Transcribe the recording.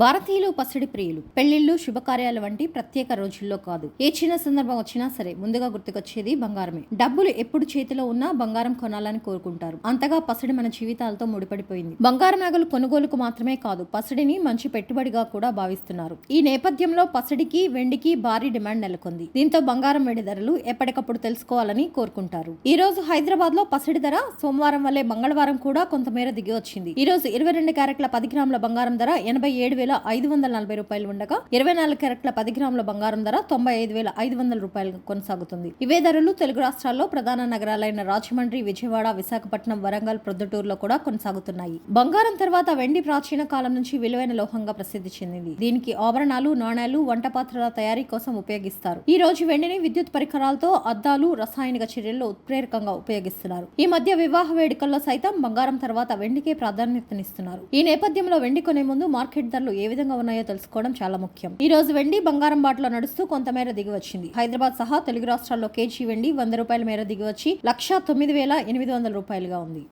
భారతీయులు పసిడి ప్రియులు. పెళ్ళిళ్ళు శుభకార్యాలు వంటి ప్రత్యేక రోజుల్లో కాదు. ఏ చిన్న సందర్భం వచ్చినా సరే ముందుగా గుర్తుకొచ్చేది బంగారమే. డబ్బులు ఎప్పుడు చేతిలో ఉన్నా బంగారం కొనాలని కోరుకుంటారు. అంతగా పసిడి మన జీవితాలతో ముడిపడిపోయింది. బంగారం నగలు కొనుగోలుకు మాత్రమే కాదు పసిడిని మంచి పెట్టుబడిగా కూడా భావిస్తున్నారు. ఈ నేపథ్యంలో పసిడికి వెండికి భారీ డిమాండ్ నెలకొంది. దీంతో బంగారం వెండి ధరలు ఎప్పటికప్పుడు తెలుసుకోవాలని కోరుకుంటారు. ఈ రోజు హైదరాబాద్లో పసిడి ధర సోమవారం వల్లే మంగళవారం కూడా కొంతమేర దిగి వచ్చింది. ఈ రోజు ఇరవై రెండు క్యారెట్ల పది గ్రాముల బంగారం ధర ఎనభై ఏడు వేల ఐదు వందల నలభై రూపాయలు ఉండగా ఇరవై నాలుగు క్యారెట్ల పది గ్రాముల బంగారం ధర తొంభై ఐదు వేల ఐదు వందల రూపాయలు కొనసాగుతుంది. ఇవే ధరలు తెలుగు రాష్ట్రాల్లో ప్రధాన నగరాలైన రాజమండ్రి విజయవాడ విశాఖపట్నం వరంగల్ ప్రొద్దుటూరులో కూడా కొనసాగుతున్నాయి. బంగారం తర్వాత వెండి ప్రాచీన కాలం నుంచి విలువైన లోహంగా ప్రసిద్ధి చెందింది. దీనికి ఆభరణాలు నాణేలు వంట పాత్రల తయారీ కోసం ఉపయోగిస్తారు. ఈ రోజు వెండిని విద్యుత్ పరికరాలతో అద్దాలు రసాయనిక చర్యల్లో ఉత్ప్రేరకంగా ఉపయోగిస్తున్నారు. ఈ మధ్య వివాహ వేడుకల్లో సైతం బంగారం తర్వాత వెండికే ప్రాధాన్యతనిస్తున్నారు. ఈ నేపథ్యంలో వెండి కొనే ముందు మార్కెట్ ధరలు ఏ విధంగా ఉన్నాయో తెలుసుకోవడం చాలా ముఖ్యం. ఈ రోజు వెండి బంగారం బాటలో నడుస్తూ కొంతమేర దిగి వచ్చింది. హైదరాబాద్ సహా తెలుగు రాష్ట్రాల్లో కేజీ వెండి వంద రూపాయల మేర దిగి వచ్చి లక్ష తొమ్మిది వేల ఎనిమిది వందల రూపాయలుగా ఉంది.